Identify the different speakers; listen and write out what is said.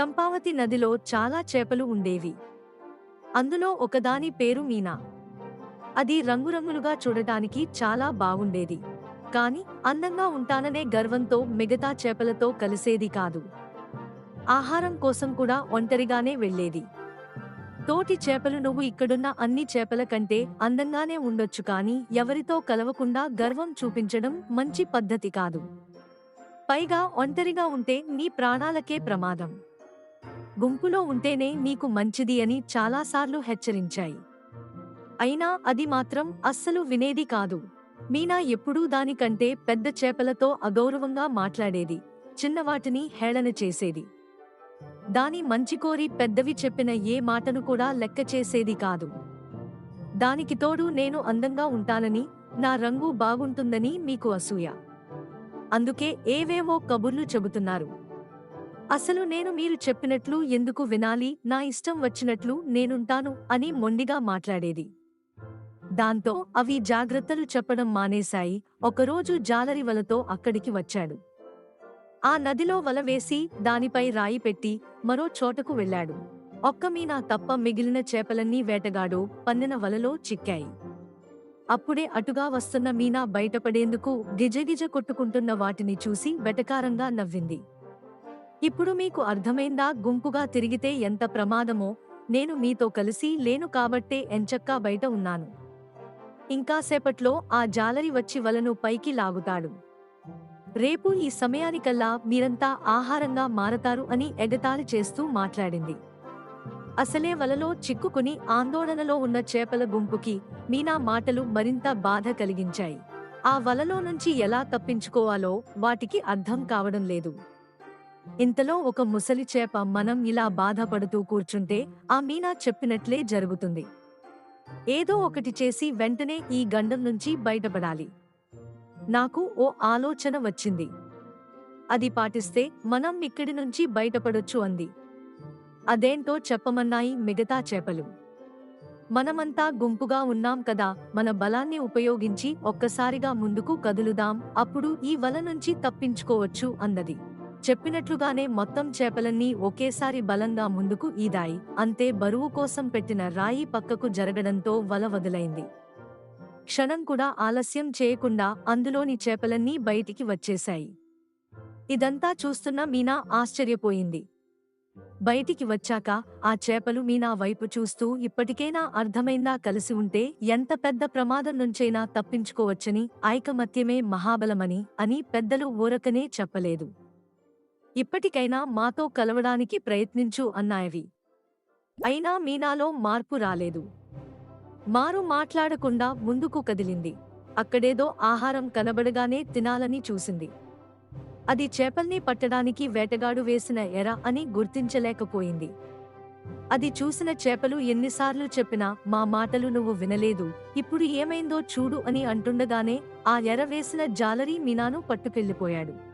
Speaker 1: చంపావతి నదిలో చాలా చేపలు ఉండేవి. అందులో ఒకదాని పేరు మీనా. అది రంగురంగులుగా చూడటానికి చాలా బాగుండేది. కాని అందంగా ఉంటాననే గర్వంతో మిగతా చేపలతో కలిసేది కాదు. ఆహారం కోసం కూడా ఒంటరిగానే వెళ్ళేది. తోటి చేపలు నువ్వు ఇక్కడున్న అన్ని చేపల కంటే అందంగానే ఉండొచ్చు కానీ ఎవరితో కలవకుండా గర్వం చూపించడం మంచి పద్ధతి కాదు. పైగా ఒంటరిగా ఉంటే నీ ప్రాణాలకే ప్రమాదం. గుంపులో ఉంటేనే నీకు మంచిది అని చాలాసార్లు హెచ్చరించాయి. అయినా అది మాత్రం అస్సలు వినేది కాదు. మీనా ఎప్పుడూ దానికంటే పెద్ద చేపలతో అగౌరవంగా మాట్లాడేది చిన్నవాటిని హేళన చేసేది. దాని మంచి కోరి పెద్దవి చెప్పిన ఏ మాటను కూడా లెక్క చేసేది కాదు. దానికి తోడు నేను అందంగా ఉంటానని నా రంగు బాగుంటుందని మీకు అసూయ. అందుకే ఏవేవో కబుర్లు చెబుతున్నారు. అసలు నేను మీరు చెప్పినట్లు ఎందుకు వినాలి? నా ఇష్టం వచ్చినట్లు నేనుంటాను అని మొండిగా మాట్లాడేది. దాంతో అవి జాగ్రత్తలు చెప్పడం మానేశాయి. ఒకరోజు జాలరి వలతో అక్కడికి వచ్చాడు. ఆ నదిలో వల వేసి దానిపై రాయి పెట్టి మరో చోటకు వెళ్ళాడు. ఒక్క మీనా తప్ప మిగిలిన చేపలన్నీ వేటగాడు పన్నెన వలలో చిక్కాయి. అప్పుడే అటుగా వస్తున్న మీనా బయటపడేందుకు గిజగిజ కొట్టుకుంటున్న వాటిని చూసి వెటకారంగా నవ్వింది. ఇప్పుడు మీకు అర్థమైందా? గుంపుగా తిరిగితే ఎంత ప్రమాదమో? నేను మీతో కలిసి లేను కాబట్టే ఎంచక్కా బయట ఉన్నాను. ఇంకాసేపట్లో ఆ జాలరి వచ్చి వలను పైకి లాగుతాడు. రేపు ఈ సమయానికల్లా మీరంతా ఆహారంగా మారతారు అని ఎగతాళి చేస్తూ మాట్లాడింది. అసలే వలలో చిక్కుకుని ఆందోళనలో ఉన్న చేపల గుంపుకి మీనా మాటలు మరింత బాధ కలిగించాయి. ఆ వలలో నుంచి ఎలా తప్పించుకోవాలో వాటికి అర్థం కావడం లేదు. ఇంతలో ఒక ముసలి చేప మనం ఇలా బాధపడుతూ కూర్చుంటే ఆ మీనా చెప్పినట్లే జరుగుతుంది. ఏదో ఒకటి చేసి వెంటనే ఈ గండం నుంచి బయటపడాలి. నాకు ఓ ఆలోచన వచ్చింది. అది పాటిస్తే మనం ఇక్కడి నుంచి బయటపడొచ్చు అంది. అదేంటో చెప్పమన్నాయి మిగతా చేపలు. మనమంతా గుంపుగా ఉన్నాం కదా మన బలాన్ని ఉపయోగించి ఒక్కసారిగా ముందుకు కదులుదాం అప్పుడు ఈ వల నుంచి తప్పించుకోవచ్చు అన్నది చెప్పినట్లుగానే మొత్తం చేపలన్నీ ఒకేసారి బలంగా ముందుకు ఈదాయి. అంతే బరువు కోసం పెట్టిన రాయి పక్కకు జరగడంతో వల వదిలైంది. క్షణం కూడా ఆలస్యం చేయకుండా అందులోని చేపలన్నీ బయటికి వచ్చేశాయి. ఇదంతా చూస్తున్న మీనా ఆశ్చర్యపోయింది. బయటికి వచ్చాక ఆ చేపలు మీనా వైపు చూస్తూ ఇప్పటికైనా అర్థమైందా కలిసి ఉంటే ఎంత పెద్ద ప్రమాదం నుంచైనా తప్పించుకోవచ్చని ఐకమత్యమే మహాబలమని అని పెద్దలు ఊరకనే చెప్పలేదు. ఇప్పటికైనా మాతో కలవడానికి ప్రయత్నించు అన్నాయవి. అయినా మీనాలో మార్పు రాలేదు. మారు మాట్లాడకుండా ముందుకు కదిలింది. అక్కడేదో ఆహారం కనబడగానే తినాలని చూసింది. అది చేపల్ని పట్టడానికి వేటగాడు వేసిన ఎర అని గుర్తించలేకపోయింది. అది చూసిన చేపలు ఎన్నిసార్లు చెప్పినా మా మాటలు నువ్వు వినలేదు. ఇప్పుడు ఏమైందో చూడు అని అంటుండగానే ఆ ఎర వేసిన జాలరీ మీనాను పట్టుకెళ్ళిపోయాడు